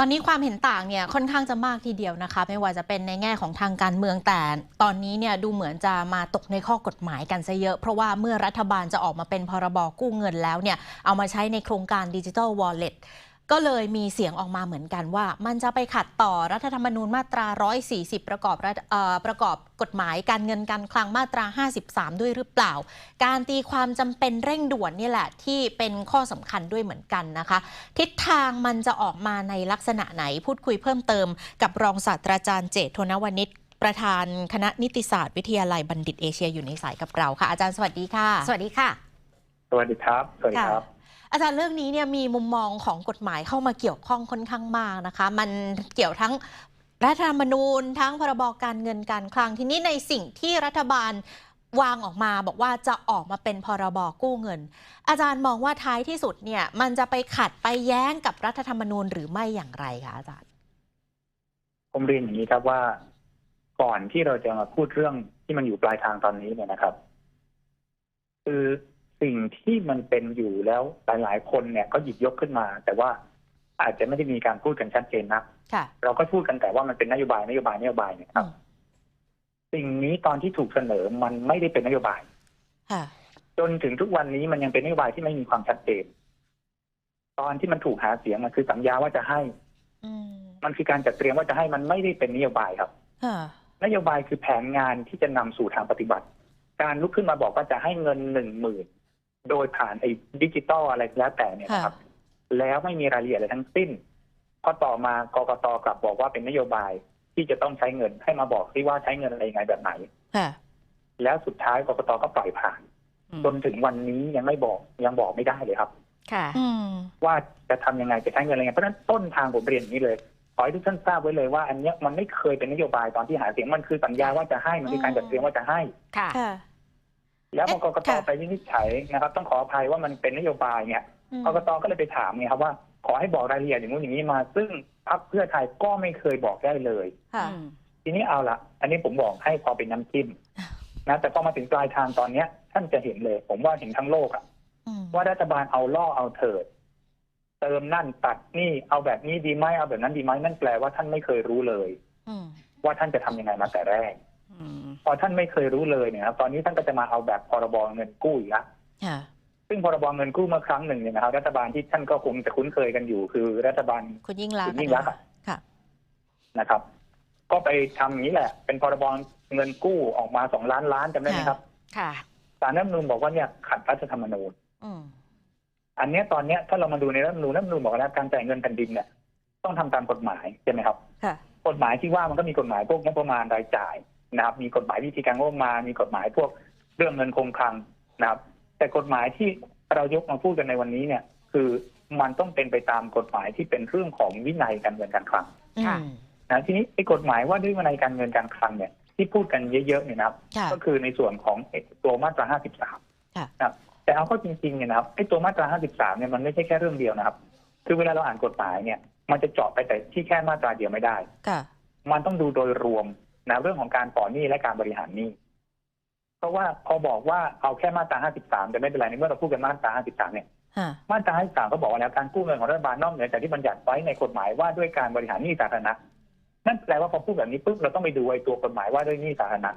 ตอนนี้ความเห็นต่างเนี่ยค่อนข้างจะมากทีเดียวนะคะ ไม่ว่าจะเป็นในแง่ของทางการเมืองแต่ ตอนนี้เนี่ยดูเหมือนจะมาตกในข้อกฎหมายกันซะเยอะ เพราะว่าเมื่อรัฐบาลจะออกมาเป็นพรบกู้เงินแล้วเนี่ยเอามาใช้ในโครงการดิจิทัลวอลเล็ต ก็เลยมีเสียงออกมาเหมือนกันว่า มันจะไปขัดต่อรัฐธรรมนูญมาตรา 140 ประกอบรัฐเอ่อประกอบกฎหมายการเงินการคลังมาตรา 53 ด้วยหรือเปล่า การตีความจำเป็นเร่งด่วนนี่แหละที่เป็นข้อสำคัญด้วยเหมือนกันนะคะ ทิศทางมันจะออกมาในลักษณะไหนพูดคุยเพิ่มเติม กับรองศาสตราจารย์เจตโทนวนิชประธานคณะนิติศาสตร์วิทยาลัยบัณฑิตเอเชียอยู่ในสายกับเราค่ะ อาจารย์สวัสดีค่ะ สวัสดีค่ะ สวัสดีครับ สวัสดีครับ อาจารย์เรื่องนี้เนี่ยมีมุมมองของกฎหมายเข้ามาเกี่ยวข้องค่อนข้างมากนะคะ มันเกี่ยวทั้งรัฐธรรมนูญ ทั้งพรบการเงินการคลังทีนี้ในสิ่งที่รัฐบาลวางออกมาบอกว่าจะออกมาเป็นพรบกู้เงิน อาจารย์มองว่าท้ายที่สุดเนี่ยมันจะไปขัดไปแย้งกับรัฐธรรมนูญหรือไม่อย่างไรคะอาจารย์ ผมเรียนอย่างนี้ครับว่า ก่อนที่เราจะมาพูดเรื่องที่มันอยู่ปลายทางตอนนี้เนี่ยนะครับ คือ สิ่งที่มันเป็นอยู่แล้วหลาย ๆ คนเนี่ยก็หยิบยกขึ้นมา แต่ว่าอาจจะไม่ได้มีการพูดกันชัดเจนนักค่ะเราก็พูดกันแต่ว่ามันเป็นนโยบายนโยบายนโยบายเนี่ยครับอืมสิ่งนี้ตอนที่ถูกเสนอมันไม่ได้เป็นนโยบายค่ะจนถึงทุกวันนี้มันยังเป็นนโยบายที่ไม่มีความชัดเจนตอนที่มันถูกหาเสียงมันคือสัญญาว่าจะให้อืมมันคือการจัดเตรียมว่าจะให้มันไม่ได้เป็นนโยบายครับค่ะนโยบายคือแผนงานที่จะนำสู่ทางปฏิบัติ การลุกขึ้นมาบอกว่าจะให้เงินหนึ่งหมื่น โดยผ่านไอ้ดิจิตอลอะไรแล้วแต่เนี่ยนะครับ แล้วไม่มีรายละเอียดอะไรทั้งสิ้นพอต่อมากกตกลับบอกว่าเป็นนโยบายที่จะต้องใช้เงินให้มาบอกซิว่าใช้เงินอะไรยังไงแบบไหนค่ะแล้วสุดท้ายกกตก็ปล่อยผ่านอืมจนถึงวันนี้ยังไม่บอกยังบอกไม่ได้เลยครับ ค่ะอืมว่าจะทำยังไงจะใช้เงินอะไรยังไงเพราะฉะนั้นต้นทางผมเรียนอย่างนี้เลยขอให้ทุกท่านทราบไว้เลยว่าอันเนี้ยมันไม่เคยเป็นนโยบายตอนที่หาเสียงมันคือสัญญาว่าจะให้มันคือการจัดเตรียมว่าจะให้ค่ะค่ะ แล้วพอเอ๊ะกกตค่ะไปวินิจฉัยนะครับ ต้องขออภัยว่ามันเป็นนโยบายเนี่ยอืมกกตก็เลยไปถามไงครับว่า ขอให้บอกรายละเอียดอย่างนู้นอย่างนี้มา ซึ่งพรรคเพื่อไทยก็ไม่เคยบอกได้เลยค่ะอืมทีนี้เอาละอันนี้ผมบอกให้พอเป็นน้ำจิ้มนะแต่พอมาถึงปลายทางตอนเนี้ย ท่านจะเห็นเลย ผมว่าเห็นทั้งโลกอะอืมว่ารัฐบาลเอาล่อเอาเถิด เติมนั่นตัดนี่เอาแบบนี้ดีไหมเอาแบบนั้นดีไหมนั่นแปลว่าท่านไม่เคยรู้เลยอืมว่าท่านจะทำยังไงมาแต่แรกอืม พอท่านไม่เคยรู้เลยเนี่ยครับตอนนี้ท่านก็จะมาเอาแบบพรบเงินกู้อีกละค่ะซึ่งพรบเงินกู้เมื่อครั้งหนึ่งเนี่ยนะครับรัฐบาลที่ท่านก็คงจะคุ้นเคยกันอยู่ คือรัฐบาลคุณยิ่งรักษคุณณ์ยิ่งรักษณ์อะค่ะนะครับ ก็ไปทำอย่างนี้แหละ เป็นพรบเงินกู้ออกมาสองล้านล้านจำได้ไหมครับ ค่ะศาลรัฐธรรมนูญบอกว่าเนี่ยขัดรัฐธรรมนูญอืมอันเนี้ยตอนเนี้ยถ้าเรามาดูในรัฐธรรมนูญรัฐธรรมนูญบอกว่าการจ่ายเงินแผ่นดินเนี่ยต้องทำตามกฎหมายใช่ไหมครับค่ะกฎหมายที่ว่ามันก็มีกฎหมายพวกงบประมาณรายจ่าย นะครับมีกฎหมายวิธีการงบประมาณมีกฎหมายพวกเรื่องเงินคงคลังนะครับ แต่กฎหมายที่เรายกมาพูดกันในวันนี้เนี่ย คือมันต้องเป็นไปตามกฎหมายที่เป็นเรื่องของวินัยการเงินการคลังค่ะอืมนะทีนี้ไอ้กฎหมายว่าด้วยวินัยการเงินการคลังเนี่ยที่พูดกันเยอะๆเนี่ยนะครับค่ะก็คือในส่วนของไอ้ตัวมาตรา 53ค่ะนะครับแต่เอาเข้าจริงๆเนี่ยนะครับไอ้ตัวมาตรา 53 เนี่ยมันไม่ใช่แค่เรื่องเดียวนะครับ คือเวลาเราอ่านกฎหมายเนี่ย มันจะเจาะไปแต่ที่แค่มาตราเดียวไม่ได้ค่ะมันต้องดูโดยรวม นะเรื่องของการต่อหนี้และการบริหารหนี้เพราะว่าพอบอกว่าเอาแค่มาตรา 53 จะไม่เป็นไรในเมื่อเราพูดกันมาตรา 53 เนี่ยค่ะมาตรา 53 ก็บอกว่าแล้วการกู้เงินของรัฐบาลนอกเหนือจากที่บัญญัติไว้ในกฎหมายว่าด้วยการบริหารหนี้สาธารณะนั่นแปลว่าพอพูดแบบนี้ปุ๊บเราต้องไปดูไอ้ตัวกฎหมายว่าด้วยหนี้สาธารณะ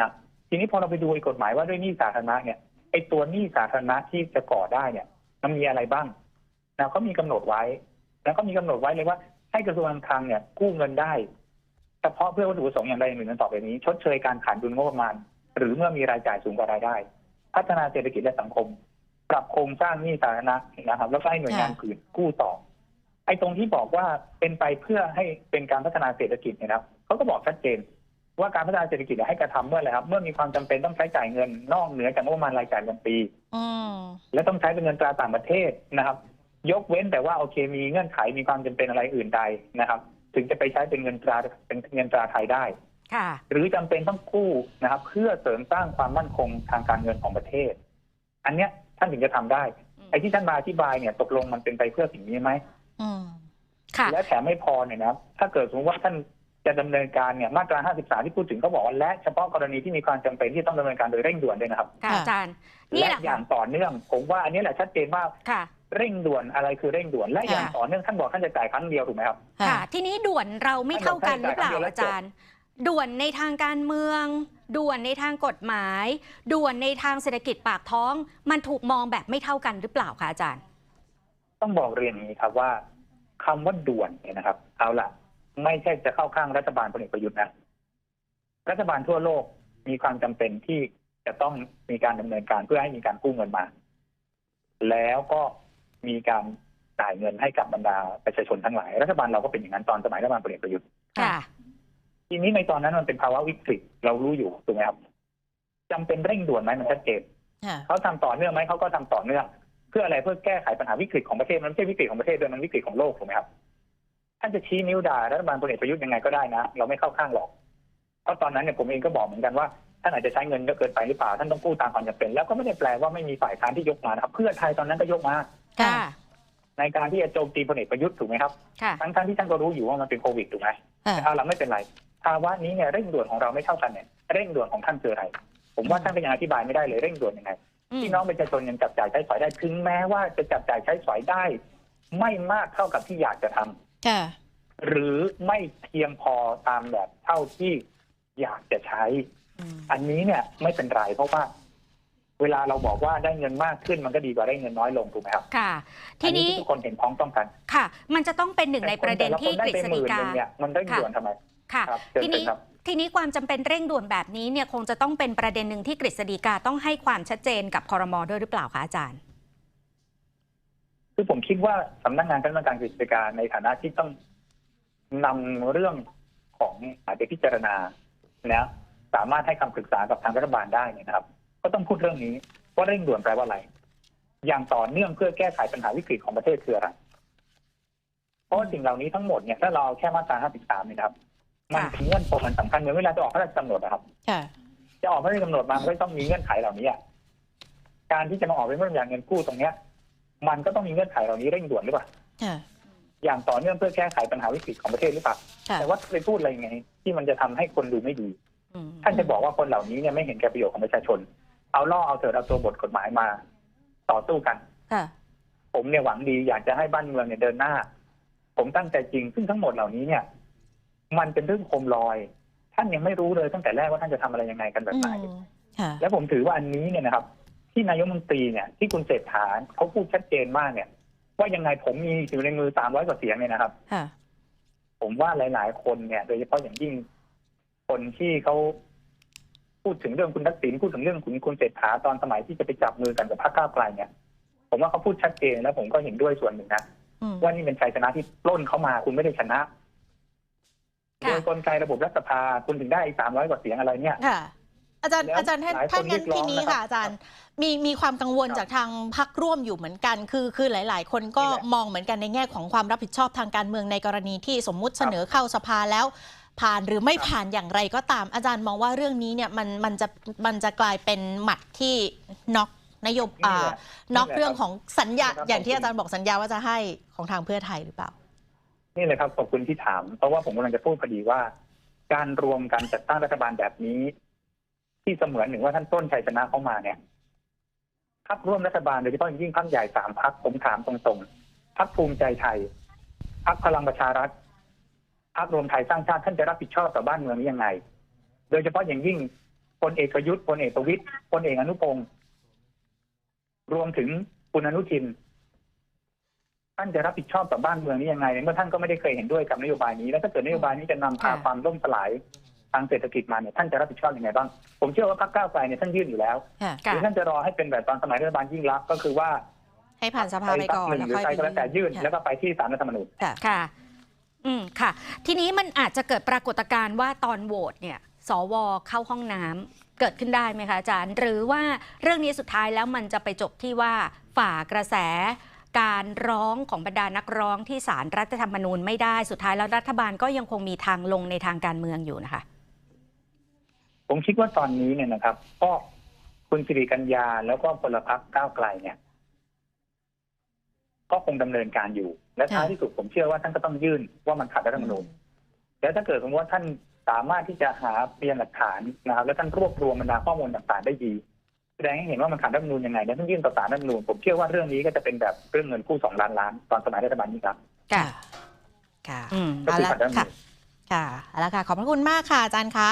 นะทีนี้พอเราไปดูไอ้กฎหมายว่าด้วยหนี้สาธารณะเนี่ยไอ้ตัวหนี้สาธารณะที่จะก่อได้เนี่ย มันมีอะไรบ้างนะเขามีกำหนดไว้ แล้วก็มีกำหนดไว้เลยว่าให้กระทรวงการคลังเนี่ยกู้เงินได้เฉ พาะเพื่อวัตถุประสงค์อย่างใดอย่างหนึ่งนั้นต่อไปนี้ ชดเชยการขาดดุลงบประมาณ หรือเมื่อมีรายจ่ายสูงกว่ารายได้ พัฒนาเศรษฐกิจและสังคม ปรับโครงสร้างหนี้สาธารณะนะครับ แล้วก็ให้หน่วยงานอื่นกู้ต่อ ไอ้ตรงที่บอกว่าเป็นไปเพื่อให้เป็นการพัฒนาเศรษฐกิจเนยนะครับเขาก็บอกชัดเจน ว่าการพัฒนาเศรษฐกิจเนี่ยให้กระทำเมื่อไหรครับ เมื่อมีความจำเป็นต้องใช้จ่ายเงินนอกเหนือจากงบประมาณรายจ่ายประจำปีอืมและต้องใช้เป็นเงินตราต่างประเทศนะครับ ยกเว้นแต่ว่าโอเคมีเงื่อนไขมีความจำเป็นอะไรอื่นใดนะครับ ถึงจะไปใช้เป็นเงินตราเป็นเงินตราไทยได้ค่ะหรือจำเป็นต้องกู้นะครับ เพื่อเสริมสร้างความมั่นคงทางการเงินของประเทศ อันเนี้ยท่านถึงจะทำได้อืมไอ้ที่ท่านมาอธิบายเนี่ย ตกลงมันเป็นไปเพื่อสิ่งนี้ไหมอืมค่ะและแถมไม่พอเนี่ยนะครับถ้าเกิดสมมติว่าท่าน จะดำเนินการเนี่ยมาตรา 53 ที่พูดถึงเขาบอกว่าและเฉพาะกรณีที่มีความจำเป็นที่ต้องดำเนินการโดยเร่งด่วนด้วยนะครับค่ะค่ะอาจารย์นี่และแหละอย่างต่อเนื่อง ผมว่าอันนี้แหละชัดเจนว่าค่ะเร่งด่วนอะไรคือเร่งด่วน และอย่างค่ะต่อเนื่องท่านบอกท่านจะจ่ายครั้งเดียวถูกไหมครับค่ะทีนี้ด่วนเราไม่เท่ากันหรือเปล่าให้เราอาจารย์ ด่วนในทางการเมือง ด่วนในทางกฎหมาย ด่วนในทางเศรษฐกิจปากท้อง มันถูกมองแบบไม่เท่ากันหรือเปล่าคะอาจารย์ ต้องบอกเรียนอย่างนี้ครับว่าคำว่าด่วนเนี่ยนะครับ เอาล่ะ ไม่ใช่จะเข้าข้างรัฐบาลพลเอกประยุทธ์นะรัฐบาลทั่วโลกมีความจำเป็นที่จะต้องมีการดำเนินการเพื่อให้มีการกู้เงินมา แล้วก็มีการจ่ายเงินให้กับบรรดาประชาชนทั้งหลาย รัฐบาลเราก็เป็นอย่างนั้นตอนสมัยรัฐบาลพลเอกประยุทธ์ค่ะทีนี้ในตอนนั้นมันเป็นภาวะวิกฤตเรารู้อยู่ถูกไหมครับจำเป็นเร่งด่วนไหมมันชัดเจนค่ะเขาทำต่อเนื่องไหมเขาก็ทำต่อเนื่อง เพื่ออะไรเพื่อแก้ไขปัญหาวิกฤตของประเทศมันไม่ใช่วิกฤตของประเทศด้วยมันวิกฤตของโลกถูกไหมครับท่านจะชี้นิ้วด่ารัฐบาลพลเอกประยุทธ์ยังไงก็ได้นะ เราไม่เข้าข้างหรอก เพราะตอนนั้นเนี่ยผมเองก็บอกเหมือนกันว่าท่านอาจจะใช้เงินเยอะเกินไปหรือเปล่า ท่านต้องกู้ตามความจำเป็น แล้วก็ไม่ได้แปลว่าไม่มีฝ่ายค้านที่ยกมานะครับ เพื่อไทยตอนนั้นก็ยกมาค่ะในการที่จะโจมตีพลเอกประยุทธ์ถูกไหมครับค่ะทั้งท่านที่ท่านก็รู้อยู่ว่ามันเป็นโควิดถูกไหมค่ะแต่เอาละไม่เป็นไร ภาวะนี้เนี่ยเร่งด่วนของเราไม่เท่ากันเนี่ย เร่งด่วนของท่านคืออะไร ผมว่าท่านก็ยังอธิบายไม่ได้เลยเร่งด่วนยังไงอืมพี่น้องประชาชนยังจับจ่ายใช้สอยได้ ถึงแม้ว่าจะจับจ่ายใช้สอยได้ ไม่มากเท่ากับที่อยากจะทำ ค่ะ หรือไม่เพียงพอตามแบบเท่าที่อยากจะใช้อืมอันนี้เนี่ยไม่เป็นไรเพราะว่า เวลาเราบอกว่าได้เงินมากขึ้นมันก็ดีกว่าได้เงินน้อยลงถูกไหมครับ ค่ะ ทีอันี้ทุกคนเห็นพ้องต้องกัน ค่ะ มันจะต้องเป็นหนึ่งในประเด็นที่แต่กคฤแต่ละคนได้ไปหษฎีมื่นกาหนึ่งเนี่ยมันเร่งด่วนทำไม ค่ะครับเชิญทีนี้ครับทีนี้ความจำเป็นเร่งด่วนแบบนี้เนี่ยคงจะต้องเป็นประเด็นหนึ่งที่กฤษฎีกาต้องให้ความชัดเจนกับคอรมอด้วยหรือเปล่าคะอาจารย์ คือผมคิดว่าสำนักงานคณะกรรมการกฤษฎีกาในฐานะที่ต้องนำเรื่องของอาจจะพิจารณานะสามารถให้คำปรึกษากับทางรัฐบาลได้เนี่ยนะครับ ก็ต้องพูดเรื่องนี้ว่าเร่งด่วนแปลว่าอะไร อย่างต่อเนื่องเพื่อแก้ไขปัญหาวิกฤตของประเทศคืออะไรเพราะว่าสิ่งเหล่านี้ทั้งหมดเนี่ยถ้าเราเอาแค่มาตรา53เนี่ยนะครับ มันค่ะเป็นเงื่อนปมมันสำคัญเหมือนเวลาจะออกพระราชกำหนดนะครับค่ะจะออกพระราชกำหนดมามันก็ต้องมีเงื่อนไขเหล่านี้อะการที่จะมาออกเป็นเรื่องอย่างเงินกู้ตรงเนี้ย มันก็ต้องมีเงื่อนไขเหล่านี้เร่งด่วนหรือเปล่าค่ะอย่างต่อเนื่องเพื่อแก้ไขปัญหาวิกฤตของประเทศหรือเปล่าค่ะแต่ว่าไปพูดอะไรไงที่มันจะทำให้คนดูไม่ดีอืมท่านจะบอกว่าคนเหล่านี้เนี่ยไม่เห็นแก่ประโยชน์ของประชาชน เอาล่อเอาเถิดเอาตัวบทกฎหมายมาต่อสู้กันค่ะผมเนี่ยหวังดีอยากจะให้บ้านเมืองเนี่ยเดินหน้า ผมตั้งใจจริงซึ่งทั้งหมดเหล่านี้เนี่ย มันเป็นเรื่องโคมลอย ท่านยังไม่รู้เลยตั้งแต่แรกว่าท่านจะทำอะไรยังไงกันแบบอืไหนมค่ะและผมถือว่าอันนี้เนี่ยนะครับ ที่นายกรัฐมนตรีเนี่ยที่คุณเศรษฐาเขาพูดชัดเจนมากเนี่ย ว่ายังไงผมมีอยู่ในมือสามร้อยกว่าเสียงเนี่ยนะครับค่ะผมว่าหลาย ๆ คนเนี่ย โดยเฉพาะอย่างยิ่งคนที่เขาพูดถึงเรื่องคุณทักษิณพูดถึงเรื่องคุณคุณเศรษฐาตอนสมัยที่จะไปจับมือกันกับพรรคก้าวไกลเนี่ย ผมว่าเขาพูดชัดเจนแล้วผมก็เห็นด้วยส่วนหนึ่งนะอืมว่านี่เป็นชัยชนะที่ปล้นเข้ามาคุณไม่ได้ชนะโดค่ะยกลไกระบบรัฐสภาคุณถึงได้สามร้อยกว่าเสียงอะไรเนี่ยค่ะ อาจารย์แล้วอาจารย์ท่านหลายคนท่านงั้นเรียกร้ทีองนี้นะครับค่ะอาจารย์มีมีความกังวลครับจากทางพักร่วมอยู่เหมือนกัน คือคือหลาย ๆ คนก็นี่แหละมองเหมือนกันในแง่ของความรับผิดชอบทางการเมืองในกรณีที่สมมุติครับเสนอเข้าสภาแล้ว ผ่านหรือไม่ครับผ่านอย่างไรก็ตามอาจารย์มองว่าเรื่องนี้เนี่ยมันมันจะมันจะกลายเป็นหมัดที่น็อกนโยบนี่อ่าแหละน็อกนี่แหละเรื่องของสัญญาครับอย่างที่ขอบคุณอาจารย์บอกสัญญาว่าจะให้ของทางเพื่อไทยหรือเปล่า นี่เลยครับขอบคุณที่ถาม เพราะว่าผมกำลังจะพูดพอดีว่า การรวมการจัดตั้งรัฐบาลแบบนี้ ที่เสมือนหนึ่งว่าท่านต้นชัยชนะเข้ามาเนี่ยพักร่วมรัฐบาลโดยเฉพาะอย่างยิ่งพักใหญ่สามพักผมถามตรงๆพักภูมิใจไทยพักพลังประชารัฐพักรวมไทยสร้างชาติท่านจะรับผิดชอบต่อบ้านเมืองนี้ยังไง โดยเฉพาะอย่างยิ่งพลเอกประยุทธ์พลเอกประวิตยพลเอกอนุพงศ์รวมถึงคุณอนุทิน ท่านจะรับผิดชอบต่อบ้านเมืองนี้ยังไงในเมื่อท่านก็ไม่ได้เคยเห็นด้วยกับนโยบายนี้ แล้วถ้าเกิดนโยบายนี้จะนำพาค่ะความล่มสลายทางเศรษฐกิจมาเนี่ยท่านจะรับผิดชอบยังไงบ้าง ผมเชื่อว่าพรรคก้าวไกลเนี่ยท่านยื่นอยู่แล้วค่ะหรือท่านจะรอให้เป็นแบบตอนสมัยรัฐบาลยิ่งรักษณ์ก็คือว่า ให้ผ่านสภาไปก่อนพรรคหนึ่งหรือแล้วค่อยใครก็แล้วแต่ยื่นค่ะแล้วก็ไปที่ศาลรัฐธรรมนูญค่ะค่ะ อืมค่ะ ทีนี้มันอาจจะเกิดปรากฏการณ์ว่าตอนโหวตเนี่ย สวเข้าห้องน้ำเกิดขึ้นได้ไหมคะอาจารย์ หรือว่าเรื่องนี้สุดท้ายแล้วมันจะไปจบที่ว่าฝ่ากระแสการร้องของบรรดานักร้องที่ศาลรรัฐธรรมนูญไม่ได้สุดท้ายแล้วรัฐบาลก็ยังคงมีทางลงในทางการเมืองอยู่นะคะ ผมคิดว่าตอนนี้เนี่ยนะครับ ก็คุณสิริกัญญาแล้วก็พลพรรคก้าวไกลเนี่ย ก็คงดำเนินการอยู่ และท้ายที่สุดผมเชื่อว่าท่านก็ต้องยื่นว่ามันขัดรัฐธรรมนูญแล้วถ้าเกิดสมมติว่าท่านสามารถที่จะหาพยานหลักฐานนะครับ แล้วท่านรวบรวมบรรดาข้อมูลต่างๆได้ดีแสดงให้เห็นว่ามันขัดรัฐธรรมนูญยังไงแล้วท่านยื่นต่อศาลรัฐธรรมนูญผมเชื่อว่าเรื่องนี้ก็จะเป็นแบบเรื่องเงินกู้สองล้านล้านตอนสมัยรัฐบาลนี้ครับค่ะค่ะอืมก็คือขัดรัฐธรรมนูญค่ะเอาละค่ะ ขอบพระคุณมากค่ะอาจารย์คะ